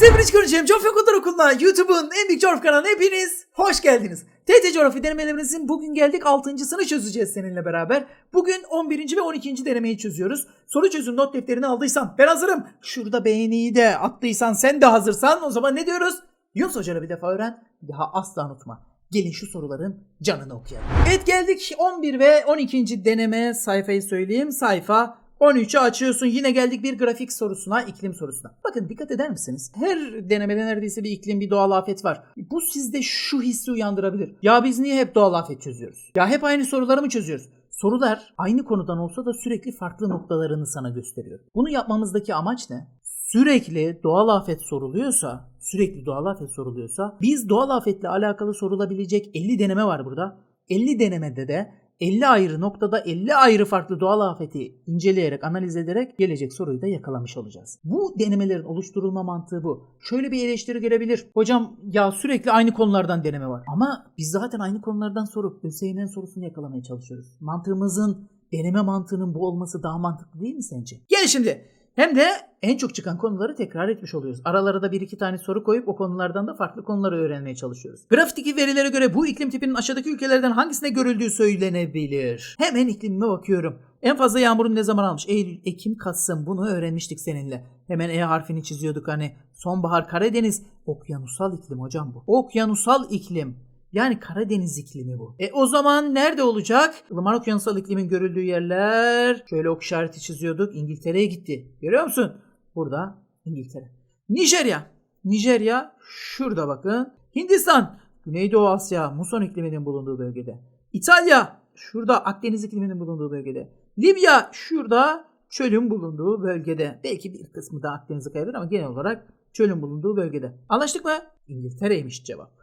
Hepiniz göreceğim. Coğrafya Kodlar Okulu'na YouTube'un en büyük coğrafya kanalına hepiniz hoş geldiniz. TT Coğrafya denemelerimizin bugün geldik 6.sını çözeceğiz seninle beraber. Bugün 11. ve 12. denemeyi çözüyoruz. Soru çözüm not defterini aldıysan ben hazırım. Şurada beğeniyi de attıysan sen de hazırsan o zaman ne diyoruz? Yunus Hoca'yla bir defa öğren bir daha asla unutma. Gelin şu soruların canını okuyalım. Evet geldik 11 ve 12. deneme sayfayı söyleyeyim. Sayfa 13'ü açıyorsun. Yine geldik bir grafik sorusuna, iklim sorusuna. Bakın dikkat eder misiniz? Her denemede neredeyse bir iklim, bir doğal afet var. Bu sizde şu hissi uyandırabilir. Ya biz niye hep doğal afet çözüyoruz? Ya hep aynı soruları mı çözüyoruz? Sorular aynı konudan olsa da sürekli farklı noktalarını sana gösteriyor. Bunu yapmamızdaki amaç ne? Sürekli doğal afet soruluyorsa, sürekli doğal afet soruluyorsa biz doğal afetle alakalı sorulabilecek 50 deneme var burada. 50 denemede de 50 ayrı noktada 50 ayrı farklı doğal afeti inceleyerek, analiz ederek gelecek soruyu da yakalamış olacağız. Bu denemelerin oluşturulma mantığı bu. Şöyle bir eleştiri gelebilir. Hocam ya sürekli aynı konulardan deneme var. Ama biz zaten aynı konulardan sorup ÖSYM'nin sorusunu yakalamaya çalışıyoruz. Mantığımızın, deneme mantığının bu olması daha mantıklı değil mi sence? Gel şimdi. Hem de en çok çıkan konuları tekrar etmiş oluyoruz. Aralara da bir iki tane soru koyup o konulardan da farklı konuları öğrenmeye çalışıyoruz. Grafikteki verilere göre bu iklim tipinin aşağıdaki ülkelerden hangisine görüldüğü söylenebilir. Hemen iklimime bakıyorum. En fazla yağmurun ne zaman almış? Eylül, Ekim, Kasım bunu öğrenmiştik seninle. Hemen E harfini çiziyorduk hani. Sonbahar Karadeniz okyanusal iklim hocam bu. Okyanusal iklim. Yani Karadeniz iklimi bu. E o zaman nerede olacak? Ilıman okyanusal iklimin görüldüğü yerler. Şöyle ok işareti çiziyorduk. İngiltere'ye gitti. Görüyor musun? Burada İngiltere. Nijerya. Nijerya şurada bakın. Hindistan. Güneydoğu Asya muson ikliminin bulunduğu bölgede. İtalya. Şurada Akdeniz ikliminin bulunduğu bölgede. Libya şurada çölün bulunduğu bölgede. Belki bir kısmı da Akdeniz'e kayabilir ama genel olarak çölün bulunduğu bölgede. Anlaştık mı? İngiltere'ymiş cevap.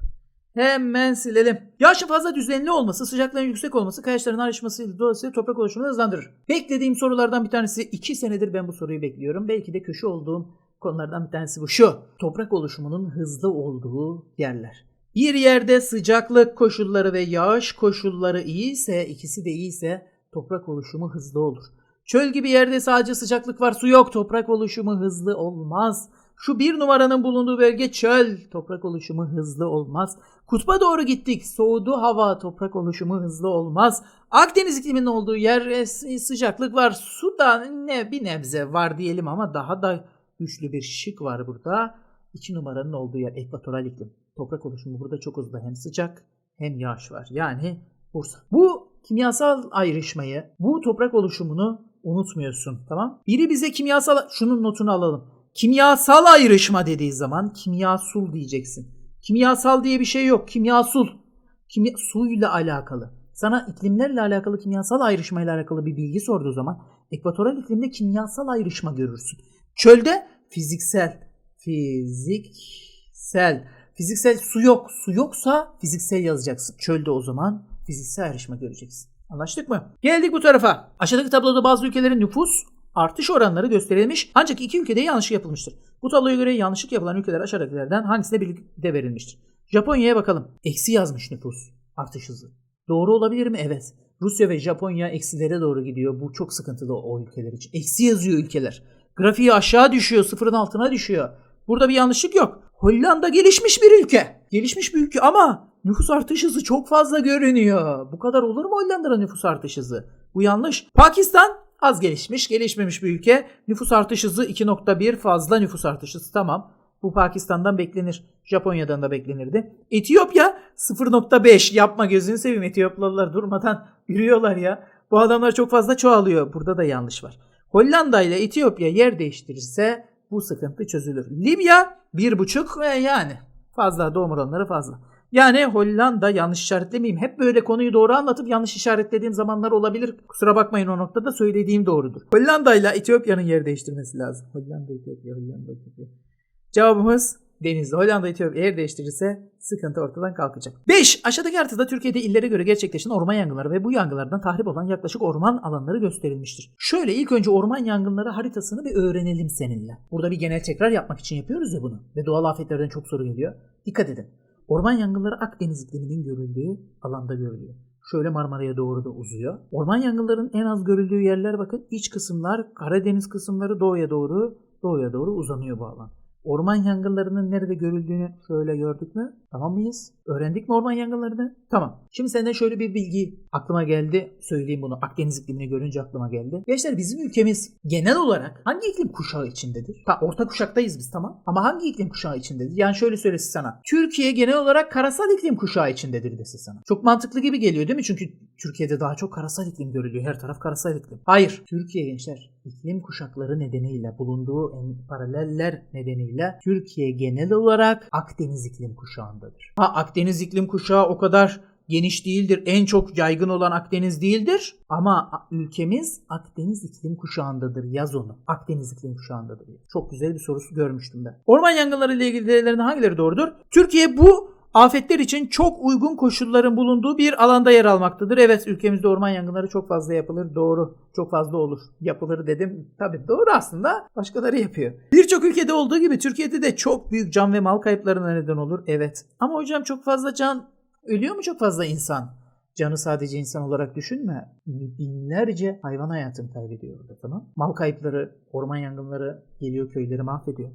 Hemen silelim. Yağışın fazla düzenli olması, sıcaklığın yüksek olması, kayaçların ayrışmasıyla dolayısıyla toprak oluşumunu hızlandırır. Beklediğim sorulardan bir tanesi 2 senedir ben bu soruyu bekliyorum. Belki de köşe olduğum konulardan bir tanesi bu. Şu, toprak oluşumunun hızlı olduğu yerler. Bir yerde sıcaklık koşulları ve yağış koşulları iyiyse, ikisi de iyiyse toprak oluşumu hızlı olur. Çöl gibi yerde sadece sıcaklık var, su yok. Toprak oluşumu hızlı olmaz. Şu bir numaranın bulunduğu bölge çöl. Toprak oluşumu hızlı olmaz. Kutba doğru gittik. Soğudu hava. Toprak oluşumu hızlı olmaz. Akdeniz ikliminin olduğu yer e, sıcaklık var. Su da ne bir nebze var diyelim ama daha da güçlü bir şık var burada. İki numaranın olduğu yer ekvatoral iklim. Toprak oluşumu burada çok hızlı. Hem sıcak hem yağış var. Yani Bursa. Bu kimyasal ayrışmayı, bu toprak oluşumunu unutmuyorsun. Tamam? Biri bize kimyasal şunun notunu alalım. Kimyasal ayrışma dediği zaman kimyasul diyeceksin. Kimyasal diye bir şey yok. Kimyasul. Kimya, suyla alakalı. Sana iklimlerle alakalı kimyasal ayrışmayla alakalı bir bilgi sorduğu zaman ekvatoral iklimde kimyasal ayrışma görürsün. Çölde fiziksel. Fiziksel. Fiziksel su yok. Su yoksa fiziksel yazacaksın. Çölde o zaman fiziksel ayrışma göreceksin. Anlaştık mı? Geldik bu tarafa. Aşağıdaki tabloda bazı ülkelerin nüfus artış oranları gösterilmiş ancak iki ülkede yanlış yapılmıştır. Bu tabloya göre yanlışlık yapılan ülkeler aşağıdakilerden hangisine birlikte verilmiştir? Japonya'ya bakalım. Eksi yazmış nüfus artış hızı. Doğru olabilir mi? Evet. Rusya ve Japonya eksilere doğru gidiyor. Bu çok sıkıntılı o ülkeler için. Eksi yazıyor ülkeler. Grafiği aşağı düşüyor, sıfırın altına düşüyor. Burada bir yanlışlık yok. Hollanda gelişmiş bir ülke. Gelişmiş bir ülke ama nüfus artış hızı çok fazla görünüyor. Bu kadar olur mu Hollanda'nın nüfus artış hızı? Bu yanlış. Pakistan az gelişmiş, gelişmemiş bir ülke. Nüfus artış hızı 2.1 fazla nüfus artış hızı. Tamam. Bu Pakistan'dan beklenir. Japonya'dan da beklenirdi. Etiyopya 0.5 yapma gözünü seveyim. Etiyopyalılar durmadan yürüyorlar ya. Bu adamlar çok fazla çoğalıyor. Burada da yanlış var. Hollanda ile Etiyopya yer değiştirirse bu sıkıntı çözülür. Libya 1.5 ve yani fazla doğum oranları fazla. Yani Hollanda yanlış işaretlemeyeyim. Hep böyle konuyu doğru anlatıp yanlış işaretlediğim zamanlar olabilir. Kusura bakmayın o noktada söylediğim doğrudur. Hollanda ile Etiyopya'nın yer değiştirmesi lazım. Hollanda, Etiyopya, Hollanda, Etiyopya. Cevabımız Denizli. Hollanda, Etiyopya yer değiştirirse sıkıntı ortadan kalkacak. 5. Aşağıdaki haritada Türkiye'de illere göre gerçekleşen orman yangınları ve bu yangınlardan tahrip olan yaklaşık orman alanları gösterilmiştir. Şöyle ilk önce orman yangınları haritasını bir öğrenelim seninle. Burada bir genel tekrar yapmak için yapıyoruz ya bunu. Ve doğal afetlerden çok soru geliyor. Dikkat edin. Orman yangınları Akdeniz ikliminin görüldüğü alanda görülüyor. Şöyle Marmara'ya doğru da uzuyor. Orman yangınlarının en az görüldüğü yerler bakın iç kısımlar, Karadeniz kısımları doğuya doğru, doğuya doğru uzanıyor bu alan. Orman yangınlarının nerede görüldüğünü şöyle gördük mü? Tamam mıyız? Öğrendik mi orman yangınlarını? Tamam. Şimdi senden şöyle bir bilgi aklıma geldi. Söyleyeyim bunu. Akdeniz iklimini görünce aklıma geldi. Gençler bizim ülkemiz genel olarak hangi iklim kuşağı içindedir? Ta orta kuşaktayız biz tamam. Ama hangi iklim kuşağı içindedir? Yani şöyle söylesin sana. Türkiye genel olarak karasal iklim kuşağı içindedir dese sana. Çok mantıklı gibi geliyor değil mi? Çünkü Türkiye'de daha çok karasal iklim görülüyor. Her taraf karasal iklim. Hayır. Türkiye gençler iklim kuşakları nedeniyle bulunduğu en paraleller nedeniyle Türkiye genel olarak Akdeniz iklim kuşağındadır. Ha Akdeniz iklim kuşağı o kadar geniş değildir. En çok yaygın olan Akdeniz değildir. Ama ülkemiz Akdeniz iklim kuşağındadır. Yaz onu. Akdeniz iklim kuşağındadır. Çok güzel bir sorusu görmüştüm ben. Orman yangınları ile ilgili değerlerinden hangileri doğrudur? Türkiye bu afetler için çok uygun koşulların bulunduğu bir alanda yer almaktadır. Evet ülkemizde orman yangınları çok fazla yapılır. Doğru. Çok fazla olur. Yapılır dedim. Tabii doğru aslında. Başkaları yapıyor. Birçok ülkede olduğu gibi Türkiye'de de çok büyük can ve mal kayıplarına neden olur. Evet. Ama hocam çok fazla can ölüyor mu çok fazla insan? Canı sadece insan olarak düşünme. Binlerce hayvan hayatını kaybediyor orada tamam. Mal kayıpları, orman yangınları geliyor köyleri mahvediyor.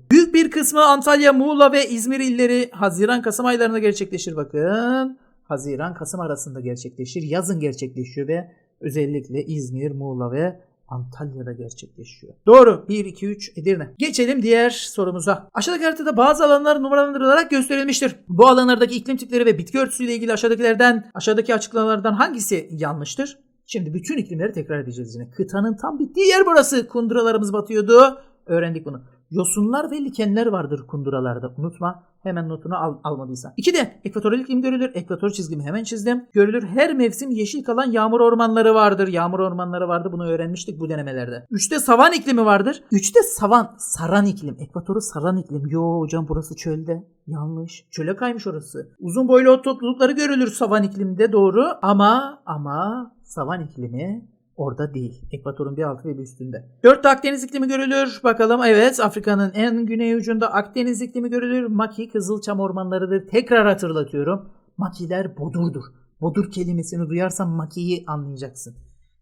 Bir kısmı Antalya, Muğla ve İzmir illeri Haziran-Kasım aylarında gerçekleşir bakın. Haziran-Kasım arasında gerçekleşir. Yazın gerçekleşiyor ve özellikle İzmir, Muğla ve Antalya'da gerçekleşiyor. Doğru. 1, 2, 3 Edirne. Geçelim diğer sorumuza. Aşağıdaki haritada bazı alanlar numaralandırılarak gösterilmiştir. Bu alanlardaki iklim tipleri ve bitki örtüsüyle ilgili aşağıdakilerden, aşağıdaki açıklamalardan hangisi yanlıştır? Şimdi bütün iklimleri tekrar edeceğiz yine. Kıtanın tam bittiği yer burası. Kunduralarımız batıyordu. Öğrendik bunu. Yosunlar ve likenler vardır kunduralarda. Unutma. Hemen notunu al, almadıysan. İki de ekvatoral iklim görülür. Ekvator çizgimi hemen çizdim. Görülür. Her mevsim yeşil kalan yağmur ormanları vardır. Yağmur ormanları vardı. Bunu öğrenmiştik bu denemelerde. Üçte savan iklimi vardır. Üçte savan. Saran iklim. Ekvatoru saran iklim. Yo hocam burası çölde. Yanlış. Çöle kaymış orası. Uzun boylu ot toplulukları görülür savan iklimde doğru. Ama ama savan iklimi Orada değil. Ekvatorun bir altı ve bir üstünde. Dörtte Akdeniz iklimi görülür. Bakalım evet Afrika'nın en güney ucunda Akdeniz iklimi görülür. Maki Kızılçam ormanlarıdır. Tekrar hatırlatıyorum. Makiler bodurdur. Bodur kelimesini duyarsan makiyi anlayacaksın.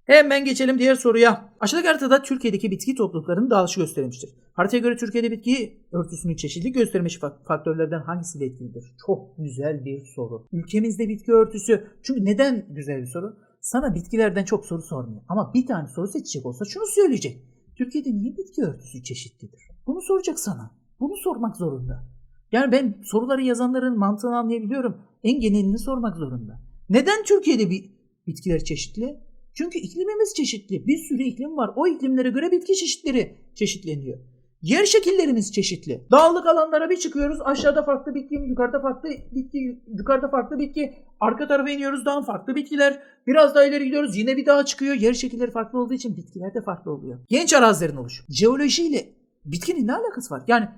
Hemen geçelim diğer soruya. Aşağıdaki haritada Türkiye'deki bitki topluluklarının dağılışı gösterilmiştir. Haritaya göre Türkiye'de bitki örtüsünün çeşitli göstermiş faktörlerden hangisiyle etkilidir? Çok güzel bir soru. Ülkemizde bitki örtüsü. Çünkü neden güzel bir soru? Sana bitkilerden çok soru sormuyor. Ama bir tane soru seçecek olsa şunu söyleyecek. Türkiye'de niye bitki örtüsü çeşitlidir? Bunu soracak sana. Bunu sormak zorunda. Yani ben soruları yazanların mantığını anlayabiliyorum. En genelini sormak zorunda. Neden Türkiye'de bir bitkiler çeşitli? Çünkü iklimimiz çeşitli. Bir sürü iklim var. O iklimlere göre bitki çeşitleri çeşitleniyor. Yer şekillerimiz çeşitli. Dağlık alanlara bir çıkıyoruz. Aşağıda farklı bitki, yukarıda farklı bitki, yukarıda farklı bitki. Arka tarafa iniyoruz daha farklı bitkiler. Biraz daha ileri gidiyoruz yine bir daha çıkıyor. Yer şekilleri farklı olduğu için bitkiler de farklı oluyor. Genç arazilerin oluşumu. Jeolojiyle bitkinin ne alakası var? Yani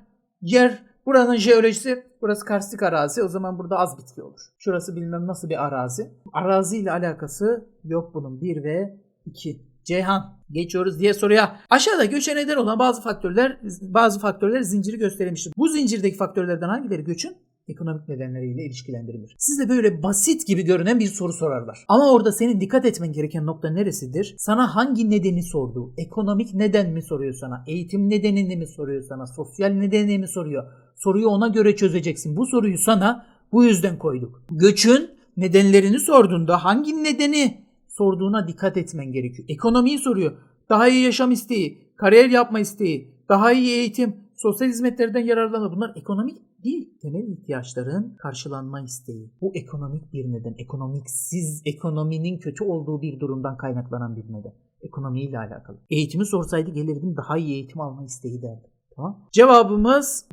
yer buranın jeolojisi burası karstik arazi o zaman burada az bitki olur. Şurası bilmem nasıl bir arazi. Araziyle alakası yok bunun. 1 ve 2. Ceyhan. Geçiyoruz diye soruya. Aşağıda göçe neden olan bazı faktörler bazı faktörler zinciri gösterilmiştir. Bu zincirdeki faktörlerden hangileri göçün ekonomik nedenleriyle ilişkilendirilir. Size böyle basit gibi görünen bir soru sorarlar. Ama orada senin dikkat etmen gereken nokta neresidir? Sana hangi nedeni sordu? Ekonomik neden mi soruyor sana? Eğitim nedenini mi soruyor sana? Sosyal nedenini mi soruyor? Soruyu ona göre çözeceksin. Bu soruyu sana bu yüzden koyduk. Göçün nedenlerini sorduğunda hangi nedeni sorduğuna dikkat etmen gerekiyor. Ekonomiyi soruyor. Daha iyi yaşam isteği, kariyer yapma isteği, daha iyi eğitim, sosyal hizmetlerden yararlanma. Bunlar ekonomik değil. Temel ihtiyaçların karşılanma isteği. Bu ekonomik bir neden. Ekonomiksiz, ekonominin kötü olduğu bir durumdan kaynaklanan bir neden. Ekonomiyle alakalı. Eğitimi sorsaydı gelirdim daha iyi eğitim alma isteği derdi. Tamam. Cevabımız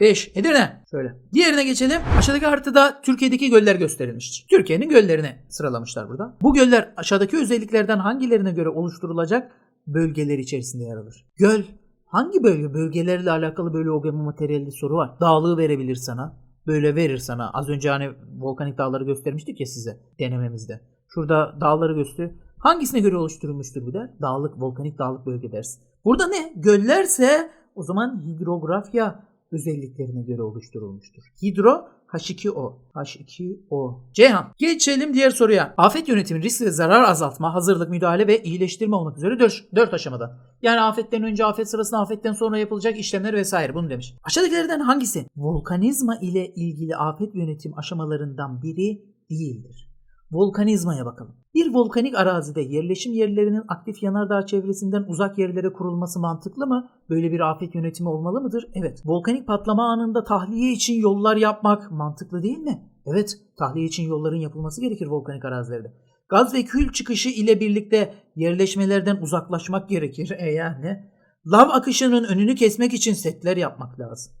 5. Edirne. Şöyle. Diğerine geçelim. Aşağıdaki haritada Türkiye'deki göller gösterilmiştir. Türkiye'nin göllerini sıralamışlar burada. Bu göller aşağıdaki özelliklerden hangilerine göre oluşturulacak bölgeler içerisinde yer alır? Göl hangi bölge? Bölgelerle alakalı böyle OGM materyalli soru var. Dağlığı verebilir sana. Böyle verir sana. Az önce hani volkanik dağları göstermiştik ya size denememizde. Şurada dağları göster. Hangisine göre oluşturulmuştur bu der? Dağlık, volkanik dağlık bölge dersin. Burada ne? Göllerse o zaman hidrografya özelliklerine göre oluşturulmuştur. Hidro H2O. H2O. Ceyhan. Geçelim diğer soruya. Afet yönetimi risk ve zarar azaltma, hazırlık, müdahale ve iyileştirme olmak üzere 4, aşamada. Yani afetten önce, afet sırasında, afetten sonra yapılacak işlemler vesaire bunu demiş. Aşağıdakilerden hangisi volkanizma ile ilgili afet yönetim aşamalarından biri değildir? Volkanizmaya bakalım. Bir volkanik arazide yerleşim yerlerinin aktif yanardağ çevresinden uzak yerlere kurulması mantıklı mı? Böyle bir afet yönetimi olmalı mıdır? Evet. Volkanik patlama anında tahliye için yollar yapmak mantıklı değil mi? Evet. Tahliye için yolların yapılması gerekir volkanik arazilerde. Gaz ve kül çıkışı ile birlikte yerleşmelerden uzaklaşmak gerekir. E yani. Lav akışının önünü kesmek için setler yapmak lazım.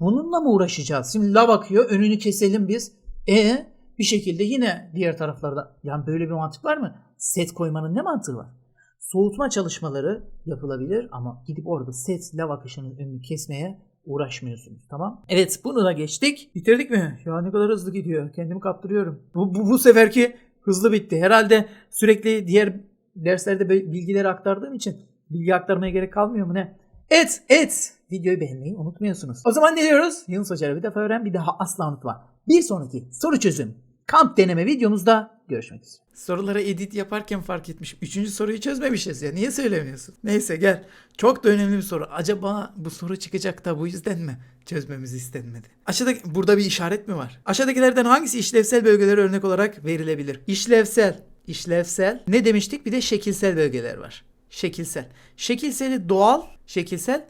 Bununla mı uğraşacağız? Şimdi lav akıyor önünü keselim biz. E bir şekilde yine diğer taraflarda yani böyle bir mantık var mı? Set koymanın ne mantığı var? Soğutma çalışmaları yapılabilir ama gidip orada set lav akışının önünü kesmeye uğraşmıyorsunuz tamam? Evet bunu da geçtik. Bitirdik mi? Ya ne kadar hızlı gidiyor. Kendimi kaptırıyorum. Bu, bu, bu seferki hızlı bitti. Herhalde sürekli diğer derslerde bilgileri aktardığım için bilgi aktarmaya gerek kalmıyor mu ne? Evet, evet. Videoyu beğenmeyi unutmuyorsunuz. O zaman ne diyoruz? Yunus Hoca'yla bir defa öğren bir daha asla unutma. Bir sonraki soru çözüm kamp deneme videomuzda görüşmek üzere. Soruları edit yaparken fark etmişim. Üçüncü soruyu çözmemişiz ya. Niye söylemiyorsun? Neyse gel. Çok da önemli bir soru. Acaba bu soru çıkacak da bu yüzden mi çözmemiz istenmedi? Aşağıda burada bir işaret mi var? Aşağıdakilerden hangisi işlevsel bölgelere örnek olarak verilebilir? İşlevsel, işlevsel. Ne demiştik? Bir de şekilsel bölgeler var. Şekilsel. Şekilseli doğal, şekilsel,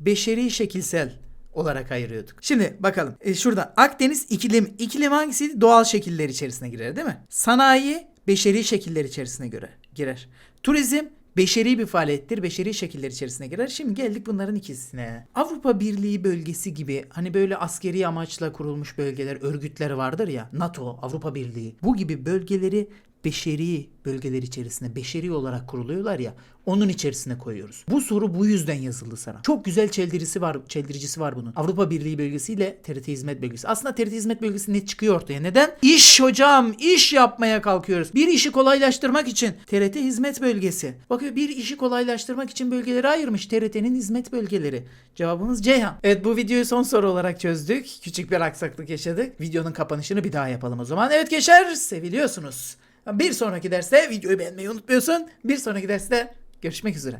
beşeri şekilsel olarak ayırıyorduk. Şimdi bakalım. E, şurada Akdeniz iklim. İklim hangisiydi? Doğal şekiller içerisine girer değil mi? Sanayi beşeri şekiller içerisine göre girer. Turizm beşeri bir faaliyettir. Beşeri şekiller içerisine girer. Şimdi geldik bunların ikisine. Avrupa Birliği bölgesi gibi hani böyle askeri amaçla kurulmuş bölgeler, örgütler vardır ya. NATO, Avrupa Birliği. Bu gibi bölgeleri beşeri bölgeler içerisinde beşeri olarak kuruluyorlar ya onun içerisine koyuyoruz. Bu soru bu yüzden yazıldı sana. Çok güzel çeldirisi var, çeldiricisi var bunun. Avrupa Birliği bölgesiyle TRT Hizmet Bölgesi. Aslında TRT Hizmet Bölgesi ne çıkıyor ortaya? Neden? İş hocam, iş yapmaya kalkıyoruz. Bir işi kolaylaştırmak için TRT Hizmet Bölgesi. Bakıyor bir işi kolaylaştırmak için bölgeleri ayırmış TRT'nin hizmet bölgeleri. Cevabımız Ceyhan. Evet bu videoyu son soru olarak çözdük. Küçük bir aksaklık yaşadık. Videonun kapanışını bir daha yapalım o zaman. Evet gençler seviliyorsunuz. Bir sonraki derste videoyu beğenmeyi unutmuyorsun. Bir sonraki derste görüşmek üzere.